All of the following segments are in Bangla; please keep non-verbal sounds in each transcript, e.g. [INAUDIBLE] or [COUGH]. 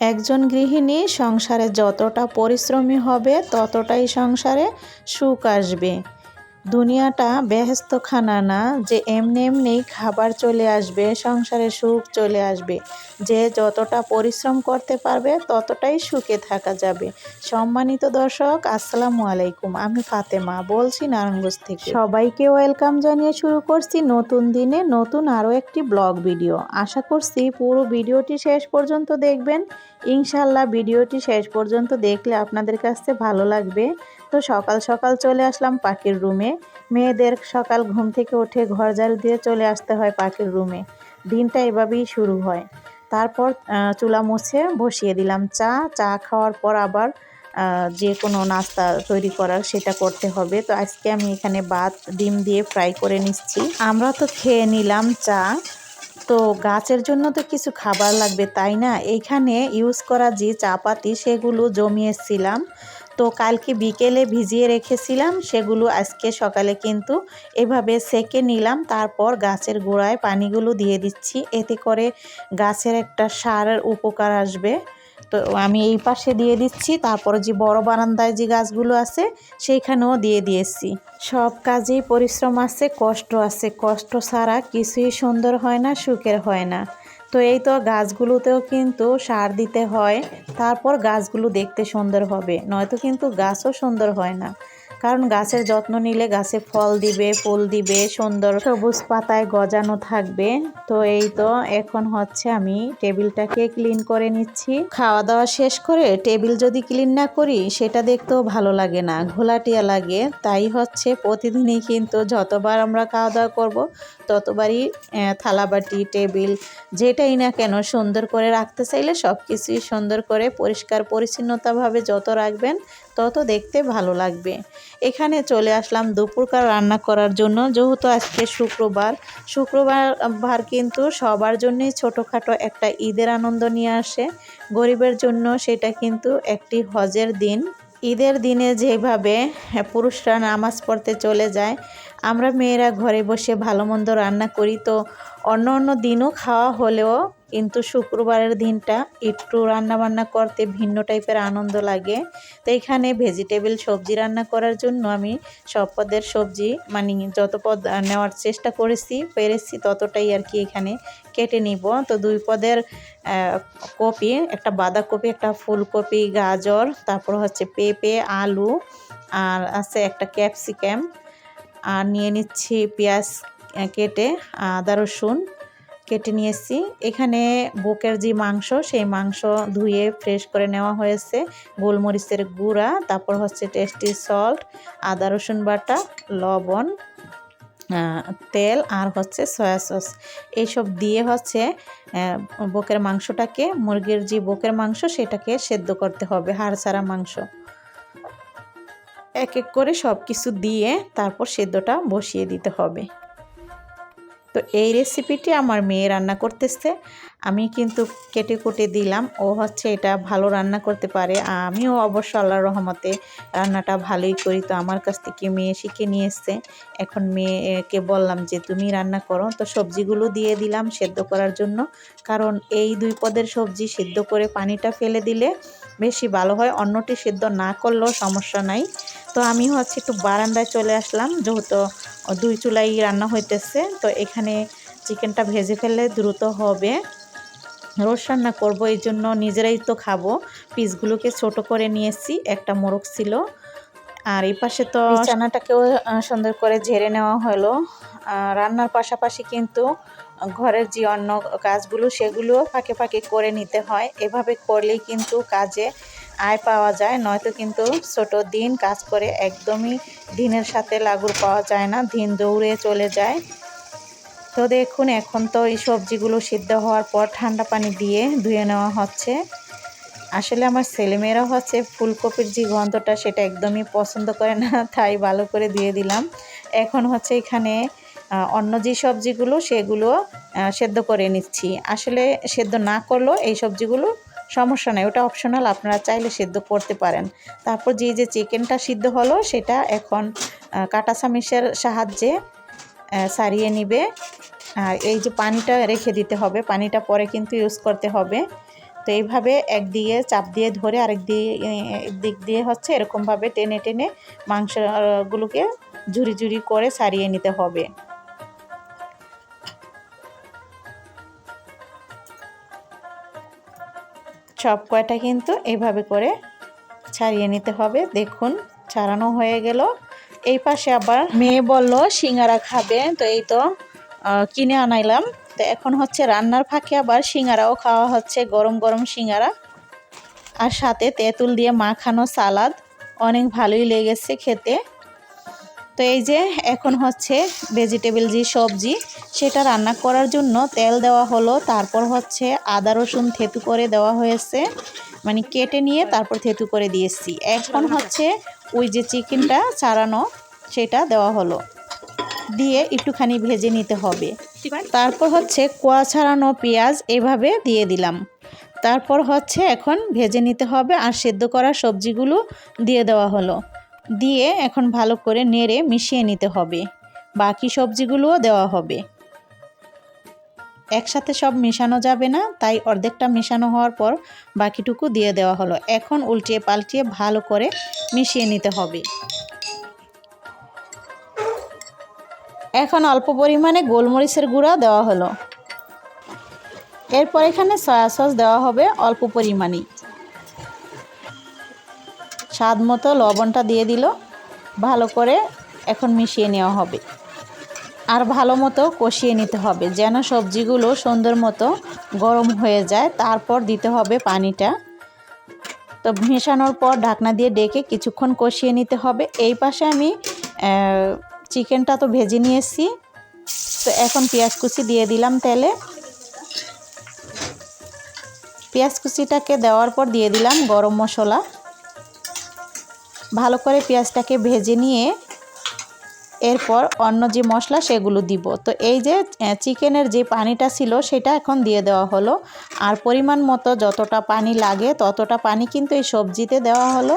একজন গৃহিণী সংসারে যতটা পরিশ্রমী হবে ততটাই সংসারে সুখ আসবে। দুনিয়াটা বেহেস্ত খানা না, যে এমনি এমনি খাবার চলে আসবে, সংসারে সুখ চলে আসবে। যে যতটা পরিশ্রম করতে পারবে, ততটাই সুখে থাকা যাবে। সম্মানিত দর্শক, আসসালামু আলাইকুম। আমি ফাতেমা, বলছি নারায়ণগঞ্জ থেকে। সবাইকে ওয়েলকাম জানিয়ে শুরু করছি নতুন দিনে নতুন আরও একটি ব্লগ ভিডিও। আশা করছি পুরো ভিডিওটি শেষ পর্যন্ত দেখবেন। ইনশাল্লাহ ভিডিওটি শেষ পর্যন্ত দেখলে আপনাদের কাছে ভালো লাগবে। তো সকাল সকাল চলে আসলাম পাখির রুমে। মেয়েদের সকাল ঘুম থেকে উঠে ঘর ঝাড়ু দিয়ে চলে আসতে হয় পাখির রুমে। দিনটা এভাবেই শুরু হয়। তারপর চুলা মুছে বসিয়ে দিলাম চা। চা খাওয়ার পর আবার যে কোনো নাস্তা তৈরি করার সেটা করতে হবে। তো আজকে আমি এখানে ভাত, ডিম দিয়ে ফ্রাই করে নিচ্ছি। আমরা তো খেয়ে নিলাম চা। তো গাছের জন্য তো কিছু খাবার লাগবে, তাই না? এইখানে ইউজ করা যে চাপাতি, সেগুলো জমিয়েছিলাম। তো কালকে বিকেলে ভিজিয়ে রেখেছিলাম, সেগুলো আজকে সকালে কিন্তু এভাবে সেকে নিলাম, তারপর গাছের গোড়ায় পানিগুলো দিয়ে দিচ্ছি, এতে করে গাছের একটা সারের উপকার আসবে। তো আমি এই পাশে দিয়ে দিচ্ছি, তারপর যে বড় বারান্দায় যে গাছগুলো আছে, সেইখানেও দিয়ে দিয়েছি। সব কাজেই পরিশ্রম আছে, কষ্ট আছে, কষ্ট ছাড়া কিছুই সুন্দর হয় না, সুখের হয় না। তো এই তো গাছগুলোতেও কিন্তু সার দিতে হয়, তারপর গাছগুলো দেখতে সুন্দর হবে। নয়তো কিন্তু গাছও সুন্দর হয় না। কারণ গাছের যত্ন নিলে গাছে ফল দিবে, ফুল দিবে, সুন্দর সবুজ পাতায় গজানো থাকবে। তো এই তো এখন হচ্ছে আমি টেবিলটাকে ক্লিন করে নিচ্ছি। খাওয়া দাওয়া শেষ করে টেবিল যদি ক্লিন না করি, সেটা দেখতেও ভালো লাগে না, ঘোলাটিয়া লাগে। তাই হচ্ছে প্রতিদিনই কিন্তু যতবার আমরা খাওয়া দাওয়া করব, ততবারই থালাবাটি, টেবিল, যেটাই না কেন সুন্দর করে রাখতে চাইলে সব কিছুই সুন্দর করে পরিষ্কার পরিচ্ছন্নতাভাবে যত রাখবেন তত দেখতে ভালো লাগবে। এখানে চলে আসলাম দুপুরকার রান্না করার জন্য। যেহেতু আজকে শুক্রবার শুক্রবার ভার কিন্তু সবার জন্যই ছোটোখাটো একটা ঈদের আনন্দ নিয়ে আসে। গরিবের জন্য সেটা কিন্তু একটি হজের দিন। ঈদের দিনে যেভাবে পুরুষরা নামাজ পড়তে চলে যায়, আমরা মেয়েরা ঘরে বসে ভালো মন্দ রান্না করি। তো অন্য অন্য দিনও খাওয়া হলেও কিন্তু শুক্রবারের দিনটা একটু রান্না বান্না করতে ভিন্ন টাইপের আনন্দ লাগে। তো এখানে ভেজিটেবল সবজি রান্না করার জন্য আমি সব পদের সবজি মানে যত পদ নেওয়ার চেষ্টা করেছি, পেরেছি ততটাই আর কি এখানে কেটে নিব। তো দুই পদের কপি, একটা বাঁধাকপি, একটা ফুলকপি, গাজর, তারপর হচ্ছে পেঁপে, আলু, আর আছে একটা ক্যাপসিকাম। আর নিয়ে নিচ্ছি পেঁয়াজ কেটে আদা, রসুন। কেটে নিয়েছি। এখানে বুকের যে মাংস, সেই মাংস ধুয়ে ফ্রেশ করে নেওয়া হয়েছে। গোলমরিচের গুঁড়া, তারপর হচ্ছে টেস্টি সল্ট আদা রসুন বাটা, লবণ তেল আর হচ্ছে সয়া সস এইসব দিয়ে হচ্ছে বকের মাংসটাকে, মুরগির যে বকের মাংস, সেটাকে সেদ্ধ করতে হবে হাড় ছাড়া মাংস। এক এক করে সব কিছু দিয়ে তারপর সেদ্ধটা বসিয়ে দিতে হবে। তো এই রেসিপিটি আমার মেয়ে রান্না করতেছে। আমি কিন্তু কেটে কুটে দিলাম। ও হচ্ছে এটা ভালো রান্না করতে পারে। আমিও অবশ্য আল্লাহর রহমতে রান্নাটা ভালোই করি। তো আমার কাছ থেকে মেয়ে শিখে নিয়ে এসছে এখন মেয়েকে বললাম যে, তুমি রান্না করো। তো সবজিগুলো দিয়ে দিলাম সেদ্ধ করার জন্য। কারণ এই দুই পদের সবজি সিদ্ধ করে পানিটা ফেলে দিলে বেশি ভালো হয়। অন্যটি সিদ্ধ না করলেও সমস্যা নাই। তো আমি হচ্ছে একটু বারান্দায় চলে আসলাম। যেহেতু দুই চুলাই রান্না হইতেছে। তো এখানে চিকেনটা ভেজে ফেললে দ্রুত হবে। রোজ রান্না করব, এই জন্য নিজেরাই তো খাব। পিসগুলোকে ছোট করে নিয়েছি, একটা মোরগ ছিল। আর এই পাশে তো চানাটাকেও সুন্দর করে ঝেড়ে নেওয়া হলো। রান্নার পাশাপাশি কিন্তু ঘরের যে অন্য কাজগুলো সেগুলোও ফাঁকে ফাঁকে করে নিতে হয়। এভাবে করলেই কিন্তু কাজে আয় পাওয়া যায়, নয়তো কিন্তু ছোট দিন কাজ করে একদমই দিনের সাথে লাগুর পাওয়া যায় না, দিন দৌড়ে চলে যায়। তো দেখুন, এখন তো এই সবজিগুলো সিদ্ধ হওয়ার পর ঠান্ডা পানি দিয়ে ধুয়ে নেওয়া হচ্ছে। আসলে আমার ছেলেমেয়েরা হচ্ছে ফুলকপির যে গন্ধটা সেটা একদমই পছন্দ করে না, [LAUGHS] তাই ভালো করে দিয়ে দিলাম। এখন হচ্ছে এখানে অন্য যে সবজিগুলো সেগুলো সেদ্ধ করে নিচ্ছি। আসলে সেদ্ধ না করলেও এই সবজিগুলো সমস্যা নেই, ওটা অপশনাল আপনারা চাইলে সেদ্ধ করতে পারেন। তারপর যে যে চিকেনটা সিদ্ধ হলো, সেটা এখন কাটা চামিচের সাহায্যে সারিয়ে নিবে। আর এই যে পানিটা রেখে দিতে হবে, পানিটা পরে কিন্তু ইউজ করতে হবে। তো এইভাবে একদিকে চাপ দিয়ে ধরে আরেক দিয়ে দিক দিয়ে হচ্ছে এরকমভাবে টেনে টেনে মাংসগুলোকে ঝুরি ঝুরি করে সারিয়ে নিতে হবে। সব কয়টা কিন্তু এইভাবে করে ছাড়িয়ে নিতে হবে। দেখুন, ছাড়ানো হয়ে গেল। এই পাশে আবার মেয়ে বলল, সিঙ্গারা খাবে। তো এই তো কিনে আনাইলাম। তো এখন হচ্ছে রান্নার ফাঁকে আবার সিঙ্গারাও খাওয়া হচ্ছে, গরম গরম সিঙ্গারা। আর সাথে তেঁতুল দিয়ে মাখানো সালাদ। অনেক ভালোই লেগেছে খেতে। তো এই যে এখন হচ্ছে ভেজিটেবল যে সবজি, সেটা রান্না করার জন্য তেল দেওয়া হলো, তারপর হচ্ছে আদা রসুন থেতু করে দেওয়া হয়েছে মানে কেটে নিয়ে তারপর থেতু করে দিয়েছি। এখন হচ্ছে ওই যে চিকেনটা চারানো সেটা দেওয়া হলো। দিয়ে একটুখানি ভেজে নিতে হবে। তারপর হচ্ছে কোয়া ছাড়ানো পেঁয়াজ এভাবে দিয়ে দিলাম। তারপর হচ্ছে এখন ভেজে নিতে হবে আর সেদ্ধ করা সবজিগুলো দিয়ে দেওয়া হলো। দিয়ে এখন ভালো করে নেড়ে মিশিয়ে নিতে হবে। বাকি সবজিগুলোও দেওয়া হবে। একসাথে সব মেশানো যাবে না, তাই অর্ধেকটা মেশানো হওয়ার পর বাকিটুকু দিয়ে দেওয়া হলো। এখন উল্টিয়ে পাল্টিয়ে ভালো করে মিশিয়ে নিতে হবে। এখন অল্প পরিমাণে গোলমরিচের গুঁড়া দেওয়া হলো। এরপর এখানে সয়া সস দেওয়া হবে অল্প পরিমাণেই। স্বাদ মতো লবণটা দিয়ে দিল। ভালো করে এখন মিশিয়ে নেওয়া হবে। আর ভালো মতো কষিয়ে নিতে হবে, যেন সবজিগুলো সুন্দর মতো গরম হয়ে যায়। তারপর দিতে হবে পানিটা। তো মেশানোর পর ঢাকনা দিয়ে ডেকে কিছুক্ষণ কষিয়ে নিতে হবে। এই পাশে আমি চিকেনটা তো ভেজে নিয়েছি। তো এখন পেঁয়াজ কুচি দিয়ে দিলাম তেলে। পেঁয়াজ কুচিটাকে দেওয়ার পর দিয়ে দিলাম গরম মশলা। ভালো করে পেঁয়াজটাকে ভেজে নিয়ে এরপর অন্য যে মশলা সেগুলো দিব। তো এই যে চিকেনের যে পানিটা ছিল সেটা এখন দিয়ে দেওয়া হলো। আর পরিমাণ মতো যতটা পানি লাগে ততটা পানি কিন্তু এই সবজিতে দেওয়া হলো।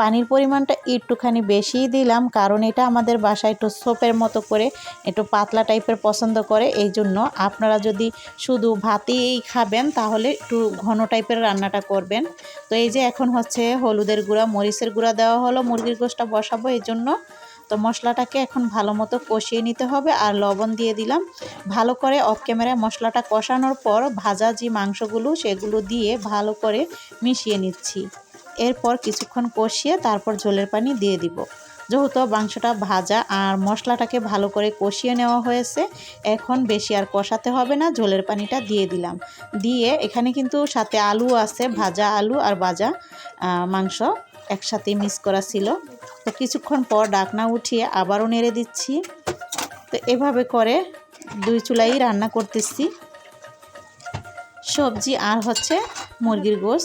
পানির পরিমাণটা একটুখানি বেশিই দিলাম কারণ এটা আমাদের বাসায় একটু সোপের মতো করে, একটু পাতলা টাইপের পছন্দ করে। এই জন্য আপনারা যদি শুধু ভাতেই খাবেন তাহলে একটু ঘন টাইপের রান্নাটা করবেন। তো এই যে এখন হচ্ছে হলুদের গুঁড়া, মরিচের গুঁড়া দেওয়া হলো। মুরগির গোষ্ঠটা বসাবো এই জন্য। তো মশলাটাকে এখন ভালো মতো কষিয়ে নিতে হবে আর লবণ দিয়ে দিলাম। ভালো করে অফ ক্যামেরায় মশলাটা কষানোর পর ভাজা যে মাংসগুলো সেগুলো দিয়ে ভালো করে মিশিয়ে নিচ্ছি। এরপর কিছুক্ষণ কষিয়ে তারপর ঝোলের পানি দিয়ে দিব। যেহেতু মাংসটা ভাজা আর মশলাটাকে ভালো করে কষিয়ে নেওয়া হয়েছে, এখন বেশি আর কষাতে হবে না, ঝোলের পানিটা দিয়ে দিলাম। দিয়ে এখানে কিন্তু সাথে আলু আছে, ভাজা আলু আর ভাজা মাংস একসাথে মিক্স করা ছিল। কিছুক্ষণ পর ডাকনা উঠিয়ে আবারও নেড়ে দিচ্ছি। তো এভাবে করে দুই চুলাই রান্না করতেছি। সবজি আর হচ্ছে মুরগির গোস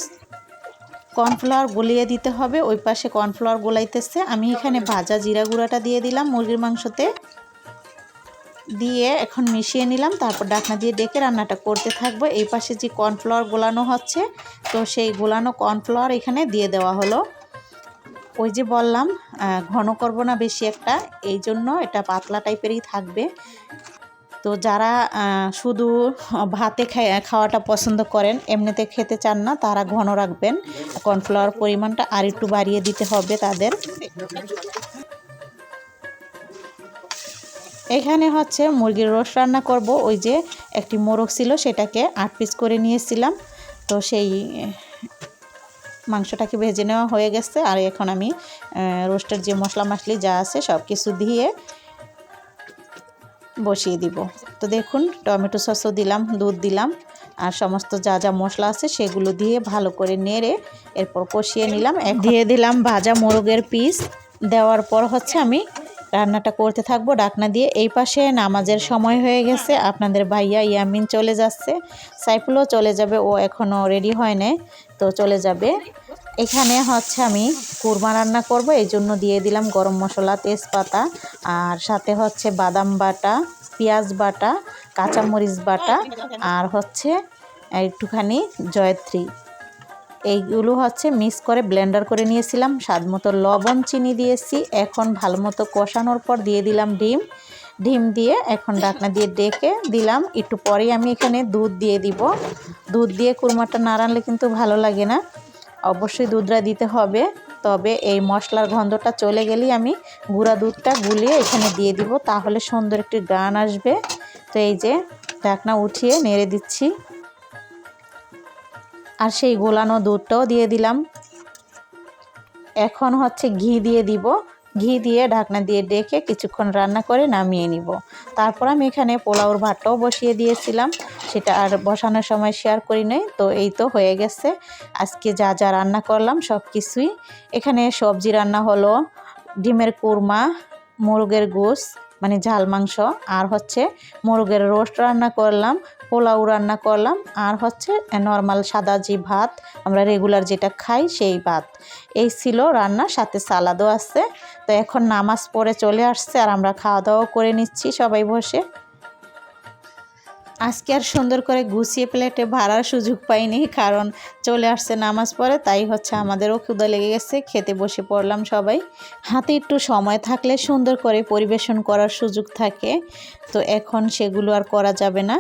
কর্নফ্লাওয়ার গলিয়ে দিতে হবে, ওই পাশে কর্নফ্লাওয়ার গোলাইতেছে। আমি এখানে ভাজা জিরা গুঁড়াটা দিয়ে দিলাম মুরগির মাংসতে। দিয়ে এখন মিশিয়ে নিলাম, তারপর ডাকনা দিয়ে ডেকে রান্নাটা করতে থাকব। এই পাশে যে কর্নফ্লাওয়ার গোলানো হচ্ছে, তো সেই গোলানো কর্নফ্লাওয়ার এখানে দিয়ে দেওয়া হলো। ওই যে বললাম ঘন করব না বেশি একটা, এই জন্য এটা পাতলা টাইপেরই থাকবে। তো যারা শুধু ভাতে খাওয়াটা পছন্দ করেন, এমনিতে খেতে চান না, তারা ঘন রাখবেন। কর্নফ্লাওয়ার পরিমাণটা আর একটু বাড়িয়ে দিতে হবে তাদের। এখানে হচ্ছে মুরগির রোস্ট রান্না করব। ওই যে একটি মোরগ ছিল, সেটাকে আট পিস করে নিয়েছিলাম। তো সেই মাংসটাকে ভেজে নেওয়া হয়ে গেছে। আর এখন আমি রোস্টের যে মশলা মশলি যা আছে সব কিছু দিয়ে বসিয়ে দিব। তো দেখুন টমেটো সসও দিলাম দুধ দিলাম আর সমস্ত যা যা মশলা আছে সেগুলো দিয়ে ভালো করে নেড়ে এরপর কষিয়ে নিলাম। দিয়ে দিলাম ভাজা মোরগের পিস। দেওয়ার পর হচ্ছে আমি রান্নাটা করতে থাকব ডাকনা দিয়ে। এই পাশে নামাজের সময় হয়ে গেছে। আপনাদের ভাইয়া ইয়ামিন চলে যাচ্ছে। সাইফুলও চলে যাবে। ও এখনও রেডি হয় নাই তো চলে যাবে। এখানে হচ্ছে আমি কুরমা রান্না করব। এই জন্য দিয়ে দিলাম গরম মশলা, তেজপাতা, আর সাথে হচ্ছে বাদাম বাটা, পেঁয়াজ বাটা, কাঁচামরিচ বাটা, আর হচ্ছে একটুখানি জয়ত্রী। এইগুলো হচ্ছে মিক্স করে ব্লেন্ডার করে নিয়েছিলাম, স্বাদ মতো লবণ, চিনি দিয়েছি, এখন ভালো মতো কষানোর পর দিয়ে দিলাম ডিম। ডিম দিয়ে এখন ডাকনা দিয়ে ডেকে দিলাম, একটু পরেই আমি এখানে দুধ দিয়ে দিব। দুধ দিয়ে কুরমাটা না রানলে কিন্তু ভালো লাগে না, অবশ্যই দুধটা দিতে হবে, তবে এই মশলার গন্ধটা চলে গেলেই আমি গুঁড়া দুধটা গুলিয়ে এখানে দিয়ে দিব, তাহলে সুন্দর একটি গান আসবে। তো এই যে ঢাকনা উঠিয়ে নেড়ে দিচ্ছি। আর সেই গোলানো দুধটাও দিয়ে দিলাম। এখন হচ্ছে ঘি দিয়ে দিব। ঘি দিয়ে ঢাকনা দিয়ে ডেকে কিছুক্ষণ রান্না করে নামিয়ে নিব। তারপর আমি এখানে পোলাওর ভাতটাও বসিয়ে দিয়েছিলাম। সেটা আর বসানোর সময় শেয়ার করি নাই, তো এই তো হয়ে গেছে। আজকে যা যা রান্না করলাম সব কিছুই। এখানে সবজি রান্না হলো ডিমের কুরমা, মুরগের গোস মানে ঝাল মাংস, আর হচ্ছে মুরগের রোস্ট রান্না করলাম, পোলাও রান্না করলাম, আর হচ্ছে নর্মাল সাদা যে ভাত, আমরা রেগুলার যেটা খাই সেই ভাত। এই ছিল রান্না সাথে সালাদও আছে। তো এখন নামাজ পড়ে চলে আসছে, আর আমরা খাওয়া দাওয়াও করে নিচ্ছি সবাই বসে। আজকে আর সুন্দর করে গুছিয়ে প্লেটে ভাড়ার সুযোগ পাইনি, কারণ চলে আসছে নামাজ পড়ে, তাই হচ্ছে আমাদেরও ক্ষুদা লেগে গেছে, খেতে বসে পড়লাম সবাই। হাতে একটু সময় থাকলে সুন্দর করে পরিবেশন করার সুযোগ থাকে, তো এখন সেগুলো আর করা যাবে না।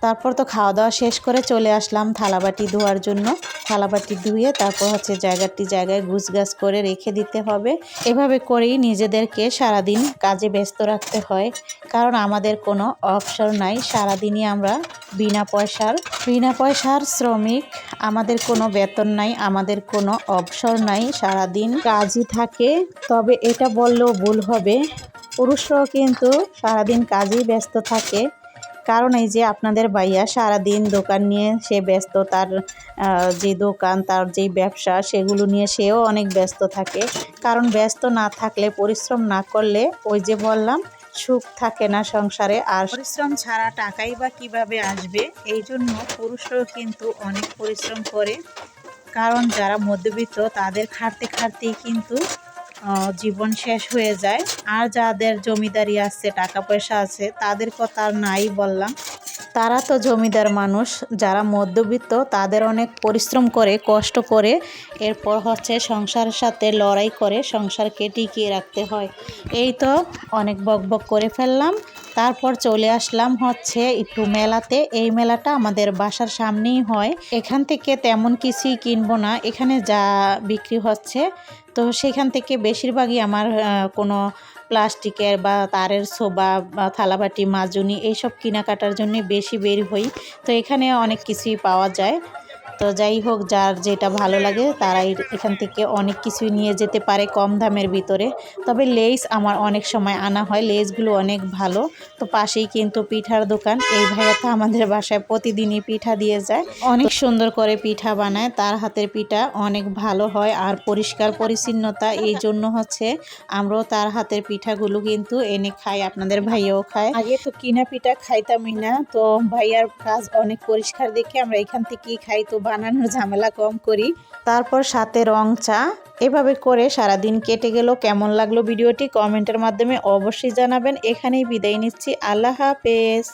তারপর তো খাওয়া দাওয়া শেষ করে চলে আসলাম থালাবাটি ধোয়ার জন্য। থালাবাটি ধুয়ে তারপর হচ্ছে জায়গাটি জায়গায় গুছগাছ করে রেখে দিতে হবে। এভাবে করেই নিজেদেরকে সারাদিন কাজে ব্যস্ত রাখতে হয়। কারণ আমাদের কোনো অবসর নাই। সারাদিনই আমরা বিনা পয়সার বিনা পয়সার শ্রমিক। আমাদের কোনো বেতন নাই, আমাদের কোনো অবসর নাই। সারাদিন কাজই থাকে। তবে এটা বললেও ভুল হবে। পুরুষরাও কিন্তু সারাদিন কাজেই ব্যস্ত থাকে। কারণ এই যে আপনাদের ভাইয়া সারাদিন দোকান নিয়ে সে ব্যস্ত, তার যে দোকান, তার যেই ব্যবসা, সেগুলো নিয়ে সেও অনেক ব্যস্ত থাকে। কারণ ব্যস্ত না থাকলে, পরিশ্রম না করলে, ওই যে বললাম, সুখ থাকে না সংসারে। আর পরিশ্রম ছাড়া টাকাই বা কীভাবে আসবে, এই জন্য পুরুষরাও কিন্তু অনেক পরিশ্রম করে। কারণ যারা মধ্যবিত্ত, তাদের খাটতে খাটতেই কিন্তু জীবন শেষ হয়ে যায়। আর যাদের জমিদারি আছে, টাকা পয়সা আছে, তাদের কথা নাই বললাম। তারা তো জমিদার মানুষ, যারা মধ্যবিত্ত, তাদের অনেক পরিশ্রম করে, কষ্ট করে, এরপর হচ্ছে সংসারের সাথে লড়াই করে, সংসারকে টিকিয়ে রাখতে হয়। এই তো অনেক বক বক করে ফেললাম। তারপর চলে আসলাম হচ্ছে একটু মেলাতে। এই মেলাটা আমাদের বাসার সামনেই হয়। এখান থেকে তেমন কিছুই কিনবো না। এখানে যা বিক্রি হচ্ছে, তো সেখান থেকে বেশিরভাগই আমার কোনো প্লাস্টিকের বা তারের সোবা বা থালাবাটি, মাজুনি, এইসব কেনাকাটার জন্য বেশি বের হই। তো এখানে অনেক কিছুই পাওয়া যায়। তো যাই হোক, যার যেটা ভালো লাগে তারাই এখান থেকে অনেক কিছুই নিয়ে যেতে পারে কম দামের ভিতরে। তবে লেস আমার অনেক সময় আনা হয়, লেসগুলো অনেক ভালো। তো পাশেই কিন্তু পিঠার দোকান। এই ভাইয়া তো আমাদের বাসায় প্রতিদিনই পিঠা দিয়ে যায়। অনেক সুন্দর করে পিঠা বানায়, তার হাতের পিঠা অনেক ভালো হয় আর পরিষ্কার পরিচ্ছন্নতা। এই জন্য হচ্ছে আমরাও তার হাতের পিঠাগুলো কিন্তু এনে খাই, আপনাদের ভাইয়াও খায়। আগে তো কিনা পিঠা খাইতামই না, তো ভাইয়ার কাজ অনেক পরিষ্কার দেখে আমরা এখান থেকেই খাই। তো বানানোর ঝামেলা কম করি। তারপর সাথে রং চা। এভাবে করে সারাদিন কেটে গেল। কেমন লাগল ভিডিওটি কমেন্টের মাধ্যমে অবশ্যই জানাবেন। এখানেই বিদায় নিচ্ছি। আল্লাহ হাফেজ।